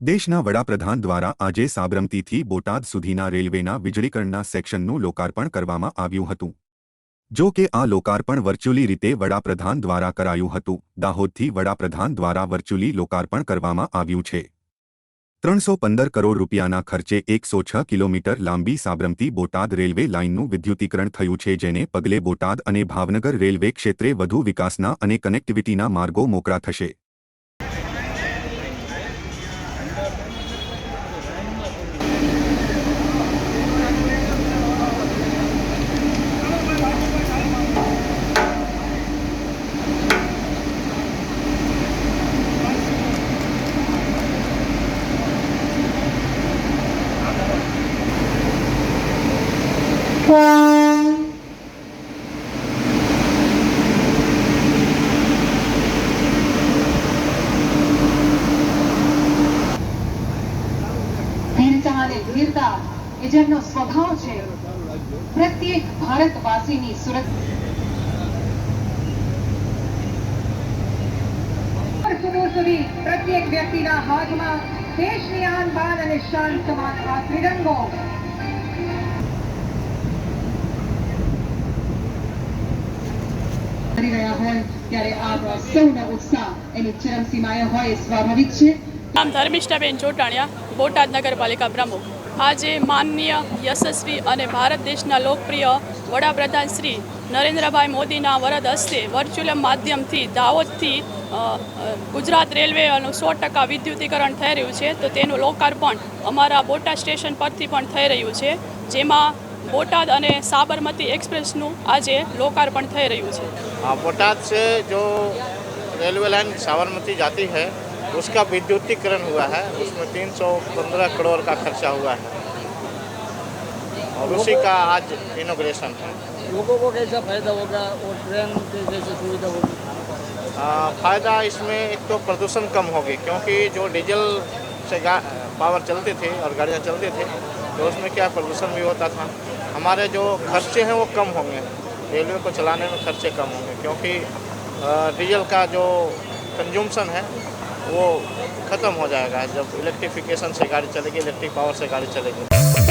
દેશના વડાપ્રધાન દ્વારા આજે સાબરમતીથી બોટાદ સુધીના રેલવેના વીજળીકરણના સેક્શનનું લોકાર્પણ કરવામાં આવ્યું હતું. જો કે આ લોકાર્પણ વર્ચ્યુઅલી રીતે વડાપ્રધાન દ્વારા કરાયું હતું, દાહોદથી વડાપ્રધાન દ્વારા વર્ચ્યુઅલી લોકાર્પણ કરવામાં આવ્યું છે. ત્રણસો પંદર કરોડ રૂપિયાના ખર્ચે એકસો છ કિલોમીટર લાંબી સાબરમતી બોટાદ રેલવે લાઇનનું વિદ્યુતીકરણ થયું છે, જેને પગલે બોટાદ અને ભાવનગર રેલવે ક્ષેત્રે વધુ વિકાસના અને કનેક્ટિવિટીના માર્ગો મોકળા થશે. અને ધીરતા એ જેમનો સ્વભાવ છે પ્રત્યેક ભારતવાસીની સુરક્ષા સુધી પ્રત્યેક વ્યક્તિના હાથમાં દેશની આન અને શાન સમાન આ કરી રહ્યા હોય ત્યારે આ સૌનો ઉત્સાહ એની ચરમસીમાએ હોય સ્વાભાવિક છે. નામ ધર્મિષ્ઠાબેન ચોટાણિયા બોટાદ નગરપાલિકા પ્રમુખ. આજે માનનીય યશસ્વી અને ભારત દેશના લોકપ્રિય વડાપ્રધાન શ્રી નરેન્દ્રભાઈ મોદીના વરદ હસ્તે વર્ચ્યુઅલ માધ્યમથી દાહોદથી ગુજરાત રેલવેનું સો ટકા વિદ્યુતીકરણ થઈ રહ્યું છે. તો તેનું લોકાર્પણ અમારા બોટાદ સ્ટેશન પરથી પણ થઈ રહ્યું છે. જેમાં બોટાદ અને સાબરમતી એક્સપ્રેસનું આજે લોકાર્પણ થઈ રહ્યું છે हाँ, बोटाद से जो रेलवे लाइन साबरमती जाती है उसका विद्युतीकरण हुआ है उसमें 315 करोड़ का खर्चा हुआ है और उसी का आज इनोग्रेशन है लोगों को कैसा फायदा होगा और ट्रेन की जैसी सुविधा होगी आ, फायदा इसमें एक तो प्रदूषण कम होगी क्योंकि जो डीजल से गा पावर चलती थी और गाड़ियाँ चलती थी तो उसमें क्या प्रदूषण भी होता था। हमारे जो खर्चे हैं वो कम होंगे। रेलवे को चलाने में खर्चे कम होंगे, क्योंकि डीजल का जो कंज्यूमसन है, वो ख़त्म हो जाएगा जब इलेक्ट्रिफिकेशन से गाड़ी चलेगी इलेक्ट्रिक पावर से गाड़ी चलेगी।